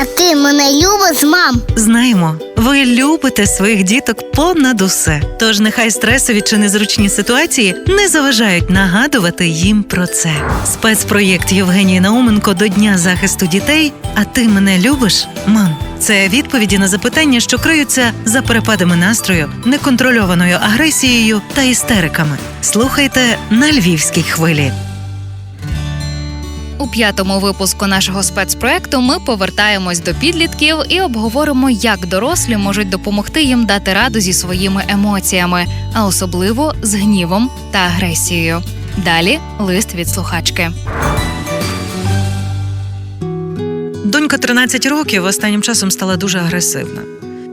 А ти мене любиш, мам? Знаємо, ви любите своїх діток понад усе. Тож нехай стресові чи незручні ситуації не заважають нагадувати їм про це. Спецпроєкт Євгенії Науменко до Дня захисту дітей. А ти мене любиш, мам? Це відповіді на запитання, що криються за перепадами настрою, неконтрольованою агресією та істериками. Слухайте на львівській хвилі. У п'ятому випуску нашого спецпроекту ми повертаємось до підлітків і обговоримо, як дорослі можуть допомогти їм дати раду зі своїми емоціями, а особливо з гнівом та агресією. Далі лист від слухачки. Донька 13 років останнім часом стала дуже агресивна,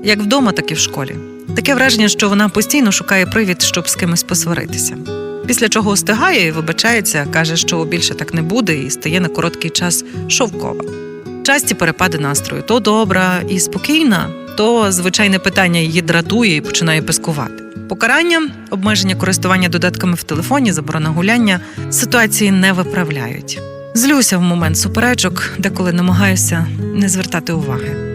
як вдома, так і в школі. Таке враження, що вона постійно шукає привід, щоб з кимось посваритися. Після чого остигає і вибачається, каже, що більше так не буде, і стає на короткий час шовкова. Часті перепади настрою то добра і спокійна, то звичайне питання її дратує і починає пискувати. Покарання, обмеження користування додатками в телефоні, заборона гуляння ситуації не виправляють. Злюся в момент суперечок, деколи намагаюся не звертати уваги.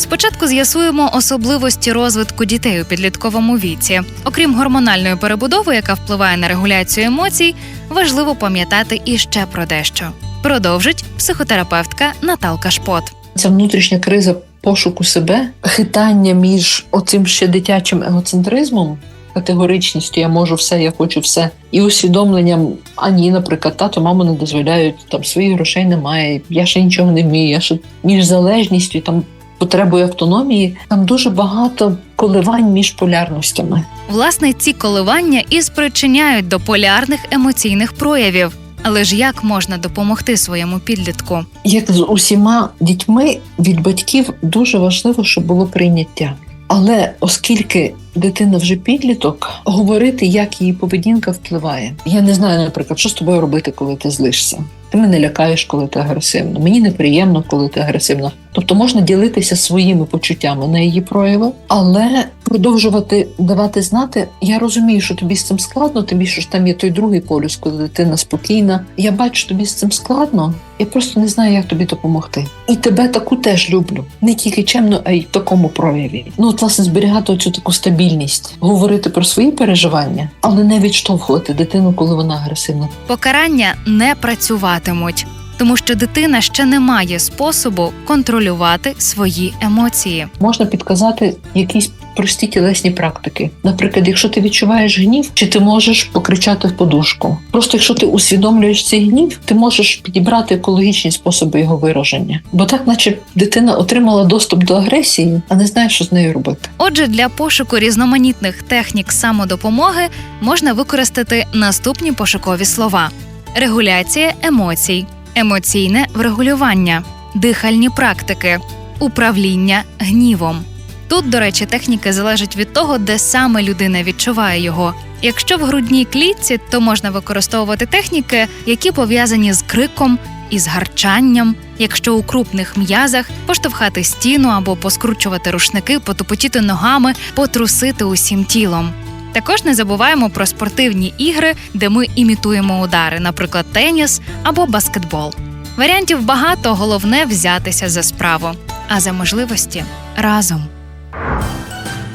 Спочатку з'ясуємо особливості розвитку дітей у підлітковому віці. Окрім гормональної перебудови, яка впливає на регуляцію емоцій, важливо пам'ятати іще про дещо. Продовжить психотерапевтка Наталка Шпот. Ця внутрішня криза пошуку себе, хитання між оцим ще дитячим егоцентризмом, категоричністю я можу все, я хочу все, і усвідомленням а ні, наприклад, тато, мама не дозволяють, там своїх грошей немає, я ще нічого не вмію, я ще між залежністю там потребою автономії. Там дуже багато коливань між полярностями. Власне, ці коливання і спричиняють до полярних емоційних проявів. Але ж як можна допомогти своєму підлітку? Як з усіма дітьми від батьків дуже важливо, щоб було прийняття. Але оскільки дитина вже підліток, говорити, як її поведінка впливає. Я не знаю, наприклад, що з тобою робити, коли ти злишся. Ти мене лякаєш, коли ти агресивна. Мені неприємно, коли ти агресивна. Тобто можна ділитися своїми почуттями на її прояви, але продовжувати давати знати. Я розумію, що тобі з цим складно, тобі що там є той другий полюс, коли дитина спокійна. Я бачу, тобі з цим складно. Я просто не знаю, як тобі допомогти. І тебе таку теж люблю. Не тільки чемно, а й в такому прояві. Ну, от, власне, зберігати цю таку стабільність, говорити про свої переживання, але не відштовхувати дитину, коли вона агресивна. Покарання не працюватимуть, тому що дитина ще не має способу контролювати свої емоції. Можна підказати якісь прості тілесні практики. Наприклад, якщо ти відчуваєш гнів, чи ти можеш покричати в подушку. Просто якщо ти усвідомлюєш цей гнів, ти можеш підібрати екологічні способи його вираження. Бо так, наче дитина отримала доступ до агресії, а не знає, що з нею робити. Отже, для пошуку різноманітних технік самодопомоги можна використати наступні пошукові слова: регуляція емоцій, емоційне врегулювання, дихальні практики, управління гнівом. Тут, до речі, техніки залежать від того, де саме людина відчуває його. Якщо в грудній клітці, то можна використовувати техніки, які пов'язані з криком і з гарчанням. Якщо у крупних м'язах поштовхати стіну або поскручувати рушники, потупотіти ногами, потрусити усім тілом. Також не забуваємо про спортивні ігри, де ми імітуємо удари, наприклад, теніс або баскетбол. Варіантів багато, головне взятися за справу, а за можливості разом.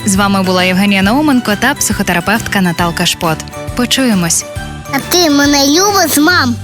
З вами була Євгенія Науменко та психотерапевтка Наталка Шпот. Почуємось. А ти мене любиш, мам?